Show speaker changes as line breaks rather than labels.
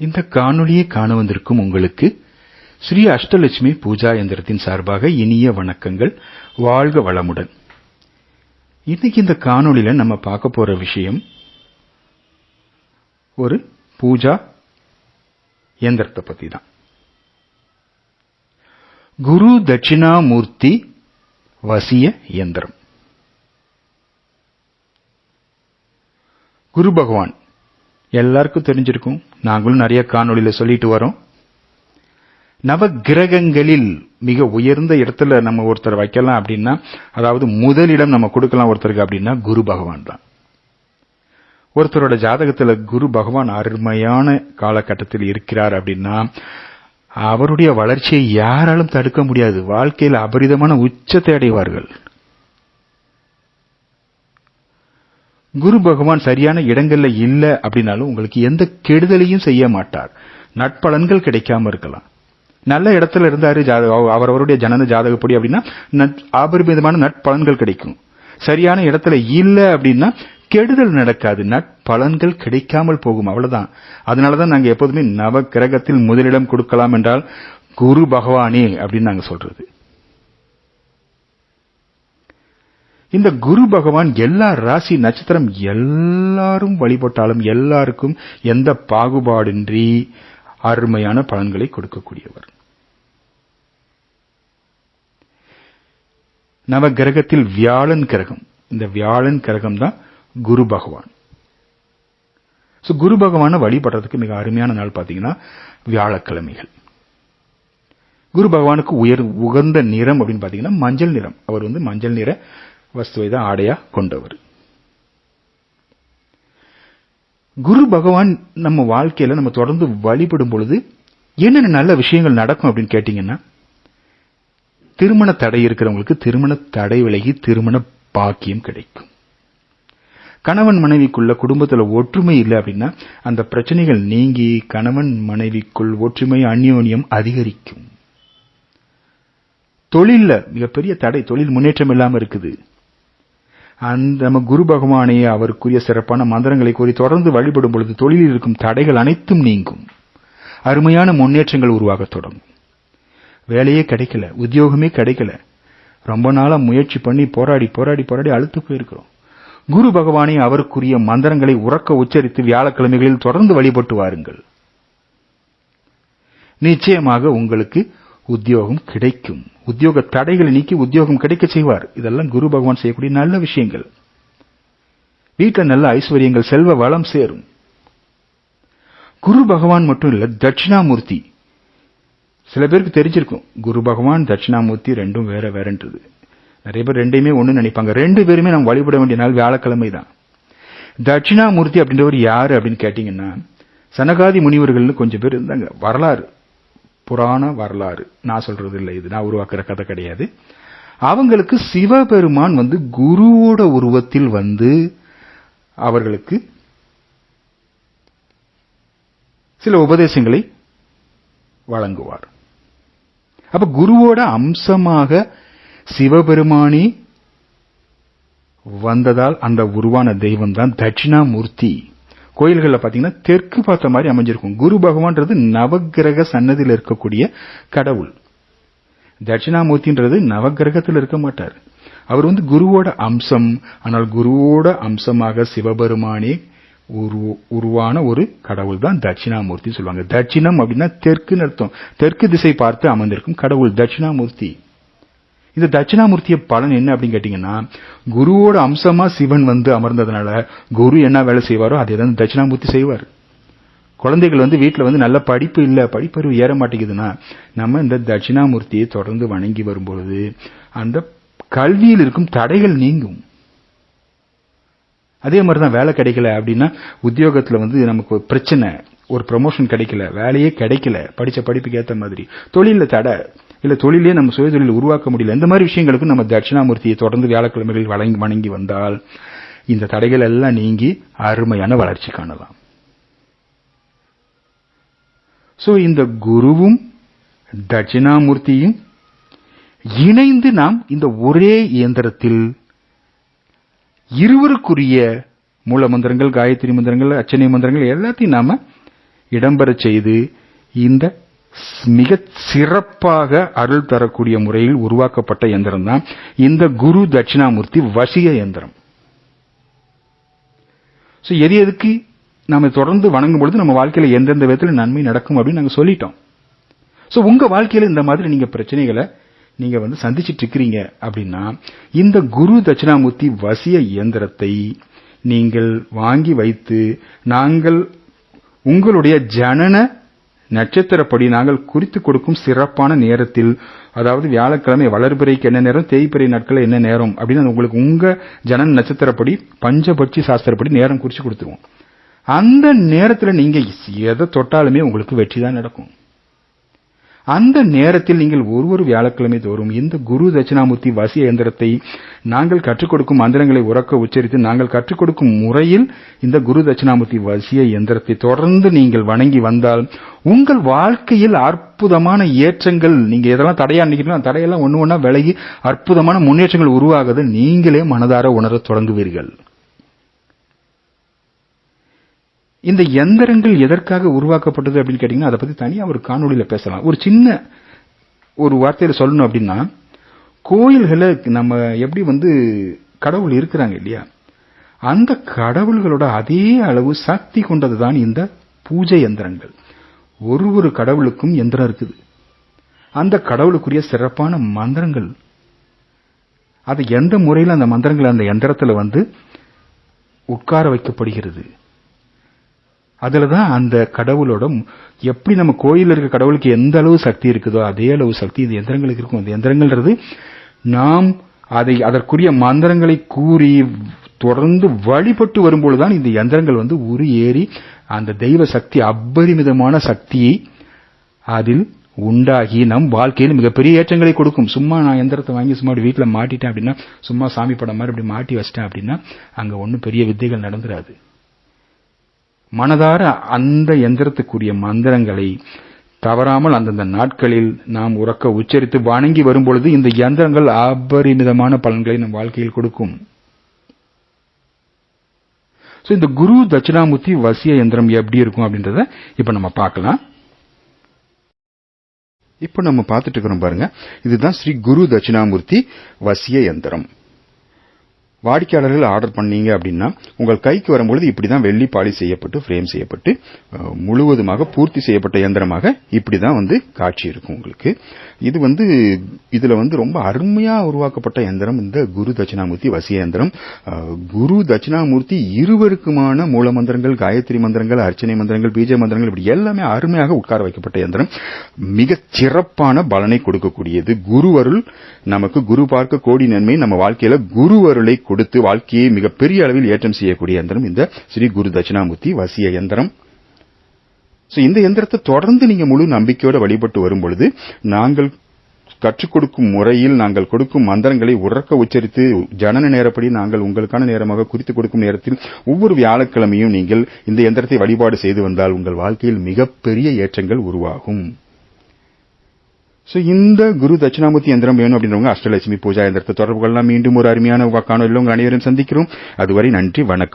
இந்த காணொளியை காண வந்திருக்கும் உங்களுக்கு ஸ்ரீ அஷ்டலட்சுமி பூஜா எந்திரத்தின் சார்பாக இனிய வணக்கங்கள். வாழ்க வளமுடன். இன்னைக்கு இந்த காணொளியில நம்ம பார்க்க போற விஷயம் ஒரு பூஜா எந்திரத்தை பத்தி தான் குரு தட்சிணாமூர்த்தி வசிய இயந்திரம் குரு பகவான் எல்லாருக்கும் தெரிஞ்சிருக்கும். நாங்களும் நிறைய காணொளியில சொல்லிட்டு வரோம். நவ கிரகங்களில் மிக உயர்ந்த இடத்துல நம்ம ஒருத்தர் வைக்கலாம் அப்படின்னா அதாவது முதலிடம் நம்ம கொடுக்கலாம் ஒருத்தருக்கு அப்படின்னா குரு பகவான் தான். ஒருத்தரோட ஜாதகத்தில் குரு பகவான் அருமையான காலகட்டத்தில் இருக்கிறார் அப்படின்னா அவருடைய வளர்ச்சியை யாராலும் தடுக்க முடியாது. வாழ்க்கையில் அபரிதமான உச்சத்தை அடைவார்கள். குரு பகவான் சரியான இடங்கள்ல இல்ல அப்படின்னாலும் உங்களுக்கு எந்த கெடுதலையும் செய்ய மாட்டார். நட்பலன்கள் கிடைக்காம இருக்கலாம். நல்ல இடத்துல இருந்தாரு அவரவருடைய ஜனன ஜாதகப்படி அப்படின்னா ஆபரிமிதமான நட்பலன்கள் கிடைக்கும். சரியான இடத்துல இல்ல அப்படின்னா கெடுதல் நடக்காது. நட்பலன்கள் கிடைக்காமல் போகும். அவ்வளவுதான். அதனாலதான் நாங்க எப்போதுமே நவ கிரகத்தில் முதலிடம் கொடுக்கலாம் என்றால் குரு பகவானே அப்படின்னு நாங்க சொல்றது. இந்த குரு பகவான் எல்லா ராசி நட்சத்திரம் எல்லாரும் வழிபட்டாலும் எல்லாருக்கும் எந்த பாகுபாடின்றி அருமையான பலன்களை கொடுக்கக்கூடியவர். நவ கிரகத்தில் வியாழன் கிரகம். இந்த வியாழன் கிரகம் தான் குரு பகவான். சோ குரு பகவான வழிபடுறதுக்கு மிக அருமையான நாள் பார்த்தீங்கன்னா வியாழக்கிழமைகள். குரு பகவானுக்கு உயர் உகந்த நிறம் அப்படின்னு பார்த்தீங்கன்னா மஞ்சள் நிறம். அவர் வந்து மஞ்சள் நிற வஸ்துவை தான் ஆடையா கொண்டவர். குரு பகவான் நம்ம வாழ்க்கையில நம்ம தொடர்ந்து வழிபடும் பொழுது என்னென்ன நல்ல விஷயங்கள் நடக்கும் அப்படின்னு கேட்டீங்கன்னா திருமண தடை இருக்கிறவங்களுக்கு திருமண தடை விலகி திருமண பாக்கியம் கிடைக்கும். கணவன் மனைவிக்குள்ள குடும்பத்தில் ஒற்றுமை இல்லை அப்படின்னா அந்த பிரச்சனைகள் நீங்கி கணவன் மனைவிக்குள் ஒற்றுமை அந்யோன்யம் அதிகரிக்கும். தொழிலில் மிகப்பெரிய தடை தொழில் முன்னேற்றம் இல்லாமல் இருக்குது. அந்த நம்ம குரு பகவானையே அவருக்குரிய சிறப்பான மந்திரங்களை கூறி தொடர்ந்து வழிபடும் பொழுது தொழிலில் இருக்கும் தடைகள் அனைத்தும் நீங்கும். அருமையான முன்னேற்றங்கள் உருவாக தொடங்கும். வேலையே கிடைக்கல உத்தியோகமே கிடைக்கல. ரொம்ப நாளாக முயற்சி பண்ணி போராடி போராடி போராடி அழுத்து போயிருக்கிறோம். குரு பகவானே அவருக்குரிய மந்திரங்களை உறக்க உச்சரித்து வியாழக்கிழமைகளில் தொடர்ந்து வழிபட்டு வாருங்கள். நிச்சயமாக உங்களுக்கு உத்தியோகம் கிடைக்கும். உத்தியோக தடைகளை நீக்கி உத்தியோகம் கிடைக்க செய்வார். இதெல்லாம் குரு பகவான் செய்யக்கூடிய நல்ல விஷயங்கள். வீட்டில் நல்ல ஐஸ்வர்யங்கள் செல்வ வளம் சேரும். குரு பகவான் மட்டும் இல்ல தட்சிணாமூர்த்தி. சில பேருக்கு தெரிஞ்சிருக்கும் குரு பகவான் தட்சிணாமூர்த்தி ரெண்டும் வேற வேறன்றது. நிறைய பேர் ரெண்டையுமே ஒண்ணு நினைப்பாங்க. ரெண்டு பேருமே நம்ம வழிபட வேண்டிய நாள் வியாழக்கிழமை தான். தட்சிணாமூர்த்தி அப்படின்றவர் யாரு அப்படின்னு கேட்டீங்கன்னா சனகாதி முனிவர்கள்னு கொஞ்சம் பேர் இருந்தாங்க. வரலாறு. புராண வரலாறு. நான் சொல்றது இல்லை இது. நான் உருவாக்குற கதை கிடையாது. அவங்களுக்கு சிவபெருமான் வந்து குருவோட உருவத்தில் வந்து அவர்களுக்கு சில உபதேசங்களை வழங்குவார். அப்ப குருவோட அம்சமாக சிவபெருமானே வந்ததால் அந்த உருவான தெய்வம் தான் தட்சிணாமூர்த்தி. கோயில்களில் பார்த்தீங்கன்னா தெற்கு பார்த்த மாதிரி அமைஞ்சிருக்கும். குரு பகவான்றது நவகிரக சன்னதியில் இருக்கக்கூடிய கடவுள். தட்சிணாமூர்த்தின்றது நவகிரகத்தில் இருக்க மாட்டார். அவர் வந்து குருவோட அம்சம். ஆனால் குருவோட அம்சமாக சிவபெருமானே உருவான ஒரு கடவுள் தான் தட்சிணாமூர்த்தி சொல்லுவாங்க. தட்சிணம் அப்படின்னா தெற்குன்னு அர்த்தம். தெற்கு திசை பார்த்து அமர்ந்திருக்கும் கடவுள் தட்சிணாமூர்த்தி. இந்த தட்சிணாமூர்த்திய பலன் என்ன அப்படின்னு கேட்டீங்கன்னா குருவோட அம்சமா சிவன் வந்து அமர்ந்ததுனால குரு என்ன வேலை செய்வாரோ அதே தான் தட்சிணாமூர்த்தி செய்வார். குழந்தைகள் வந்து வீட்டில் வந்து நல்ல படிப்பு இல்லை படிப்பறிவு ஏற மாட்டேங்குதுன்னா நம்ம இந்த தட்சிணாமூர்த்தியை தொடர்ந்து வணங்கி வரும்பொழுது அந்த கல்வியில் இருக்கும் தடைகள் நீங்கும். அதே மாதிரி தான் வேலை கிடைக்கல அப்படின்னா உத்தியோகத்தில் வந்து நமக்கு பிரச்சனை ஒரு ப்ரமோஷன் கிடைக்கல வேலையே கிடைக்கல படித்த படிப்புக்கு ஏற்ற மாதிரி தொழிலில் தடை. இல்லை தொழிலே நம்ம சுய தொழில் உருவாக்க முடியல. இந்த மாதிரி விஷயங்களுக்கு நம்ம தட்சிணாமூர்த்தியை தொடர்ந்து வியாழக்கிழமைகளில் வழங்கி வணங்கி வந்தால் இந்த தடைகள் எல்லாம் நீங்கி அருமையான வளர்ச்சி காணலாம். ஸோ இந்த குருவும் தட்சிணாமூர்த்தியும் இணைந்து நாம் இந்த ஒரே இயந்திரத்தில் இருவருக்குரிய மூல மந்திரங்கள் காயத்ரி மந்திரங்கள் அச்சனை மந்திரங்கள் எல்லாத்தையும் நாம இடம்பெற செய்து இந்த மிக சிறப்பாக அருள் தரக்கூடிய முறையில் உருவாக்கப்பட்ட எந்திரம் தான் இந்த குரு தட்சிணாமூர்த்தி வசிய எந்திரம். ஸோ எது எதுக்கு நம்ம தொடர்ந்து வணங்கும் பொழுது நம்ம வாழ்க்கையில் எந்தெந்த விதத்தில் நன்மை நடக்கும் அப்படின்னு நாங்கள் சொல்லிட்டோம். ஸோ உங்க வாழ்க்கையில் இந்த மாதிரி நீங்க பிரச்சனைகளை நீங்க வந்து சந்திச்சுட்டு இருக்கிறீங்க அப்படின்னா இந்த குரு தட்சிணாமூர்த்தி வசிய இயந்திரத்தை நீங்கள் வாங்கி வைத்து நாங்கள் உங்களுடைய ஜனன நட்சத்திரப்படி நாங்கள் குறித்து கொடுக்கும் சிறப்பான நேரத்தில் அதாவது வியாழக்கிழமை வளர்பிறைக்கு என்ன நேரம் தேய்பிறை நாட்கள் என்ன நேரம் அப்படின்னு உங்களுக்கு உங்க ஜனன் நட்சத்திரப்படி பஞ்சபட்சி சாஸ்திரப்படி நேரம் குறிச்சு கொடுத்துருவோம். அந்த நேரத்தில் நீங்க எதை தொட்டாலுமே உங்களுக்கு வெற்றி தான் நடக்கும். அந்த நேரத்தில் நீங்கள் ஒரு ஒரு வியாழக்கிழமை தோறும் இந்த குரு தட்சிணாமூர்த்தி வசிய எந்திரத்தை நாங்கள் கற்றுக் கொடுக்கும் மந்திரங்களை உறக்க உச்சரித்து நாங்கள் கற்றுக் கொடுக்கும் முறையில் இந்த குரு தட்சிணாமூர்த்தி வசிய எந்திரத்தை தொடர்ந்து நீங்கள் வணங்கி வந்தால் உங்கள் வாழ்க்கையில் அற்புதமான ஏற்றங்கள் நீங்க எதெல்லாம் தடையா நினைக்கிறீங்களோ தடையெல்லாம் ஒன்று ஒன்றா விலகி அற்புதமான முன்னேற்றங்கள் உருவாகுது நீங்களே மனதார உணர தொடங்குவீர்கள். இந்த எந்திரங்கள் எதற்காக உருவாக்கப்பட்டது அப்படின்னு கேட்டீங்கன்னா அதை பற்றி தனியாக ஒரு காணொலியில் பேசலாம். ஒரு சின்ன ஒரு வார்த்தையில் சொல்லணும் அப்படின்னா கோயில்களை நம்ம எப்படி வந்து கடவுள் இருக்கிறாங்க இல்லையா? அந்த கடவுள்களோட அதே அளவு சக்தி கொண்டதுதான் இந்த பூஜை எந்திரங்கள். ஒரு ஒரு கடவுளுக்கும் எந்திரம் இருக்குது. அந்த கடவுளுக்குரிய சிறப்பான மந்திரங்கள். அது எந்த முறையில் அந்த மந்திரங்கள் அந்த எந்திரத்தில் வந்து உட்கார வைக்கப்படுகிறது? அதுலதான் அந்த கடவுளோட எப்படி நம்ம கோயிலில் இருக்க கடவுளுக்கு எந்த அளவு சக்தி இருக்குதோ அதே அளவு சக்தி இந்த எந்திரங்களுக்கு இருக்கும். அந்த எந்திரங்கள்ன்றது நாம் அதை அதற்குரிய மந்திரங்களை கூறி தொடர்ந்து வழிபட்டு வரும்பொழுதுதான் இந்த எந்திரங்கள் வந்து உரு ஏறி அந்த தெய்வ சக்தி அபரிமிதமான சக்தியை அதில் உண்டாகி நம் வாழ்க்கையில் மிகப்பெரிய ஏற்றங்களை கொடுக்கும். சும்மா நான் எந்திரத்தை வாங்கி சும்மா வீட்டில் மாட்டிட்டேன் அப்படின்னா சும்மா சாமி படம் மாதிரி இப்படி மாட்டி வச்சிட்டேன் அப்படின்னா அங்கே ஒன்றும் பெரிய வித்தைகள் நடந்துராது. மனதார அந்த எந்திரத்துக்குரிய மந்திரங்களை தவறாமல் அந்தந்த நாட்களில் நாம் உறக்க உச்சரித்து வணங்கி வரும்பொழுது இந்த யந்திரங்கள் அபரிமிதமான பலன்களை நம் வாழ்க்கையில் கொடுக்கும். ஸோ இந்த குரு தட்சிணாமூர்த்தி வசிய யந்திரம் எப்படி இருக்கும் அப்படின்றத இப்ப நம்ம பார்க்கலாம்.
இப்போ நம்ம பார்த்துட்டு இருக்கிறோம் பாருங்க. இதுதான் ஸ்ரீ குரு தட்சிணாமூர்த்தி வசிய யந்திரம். வாடிக்கையாளர்கள் ஆர்டர் பண்ணீங்க அப்படின்னா உங்கள் கைக்கு வரும்பொழுது இப்படிதான் வெள்ளி பாலி செய்யப்பட்டு ஃப்ரேம் செய்யப்பட்டு முழுவதுமாக பூர்த்தி செய்யப்பட்ட இயந்திரமாக இப்படி தான் வந்து காட்சி இருக்கும் உங்களுக்கு. இது வந்து இதுல வந்து ரொம்ப அருமையா உருவாக்கப்பட்ட யந்திரம் இந்த குரு தட்சிணாமூர்த்தி வசிய இயந்திரம். குரு தட்சிணாமூர்த்தி இருவருக்குமான மூல மந்திரங்கள் காயத்ரி மந்திரங்கள் அர்ச்சனை மந்திரங்கள் பீஜ மந்திரங்கள் இப்படி எல்லாமே அருமையாக உட்கார வைக்கப்பட்ட யந்திரம் மிக சிறப்பான பலனை கொடுக்கக்கூடியது. குருவருள் நமக்கு குரு பார்க்க கோடி நன்மை. நம்ம வாழ்க்கையில குருவருளை கொடுத்து வாழ்க்கையை மிகப்பெரிய அளவில் ஏற்றம் செய்யக்கூடிய எந்திரம் இந்த ஸ்ரீ குரு தட்சிணாமூர்த்தி வசிய எந்திரம். ஸோ இந்த எந்திரத்தை தொடர்ந்து நீங்க முழு நம்பிக்கையோட வழிபட்டு வரும் பொழுது நாங்கள் கற்றுக் கொடுக்கும் முறையில் நாங்கள் கொடுக்கும் மந்திரங்களை உறக்க உச்சரித்து ஜனன நேரப்படி நாங்கள் உங்களுக்கான நேரமாக குறித்து கொடுக்கும் நேரத்தில் ஒவ்வொரு வியாழக்கிழமையும் நீங்கள் இந்த எந்திரத்தை வழிபாடு செய்து வந்தால் உங்கள் வாழ்க்கையில் மிகப்பெரிய ஏற்றங்கள் உருவாகும். சோ இந்த குரு தட்சிணாமூர்த்தி எந்திரம் வேணும் அப்படின்றவங்க அஷ்டலட்சுமி பூஜா எந்திரத்தை தொடர்பு கொள்ளலாம். மீண்டும் ஒரு அருமையான காணொலியில் உங்கள் அனைவரும் சந்திக்கிறோம். அதுவரை நன்றி வணக்கம்.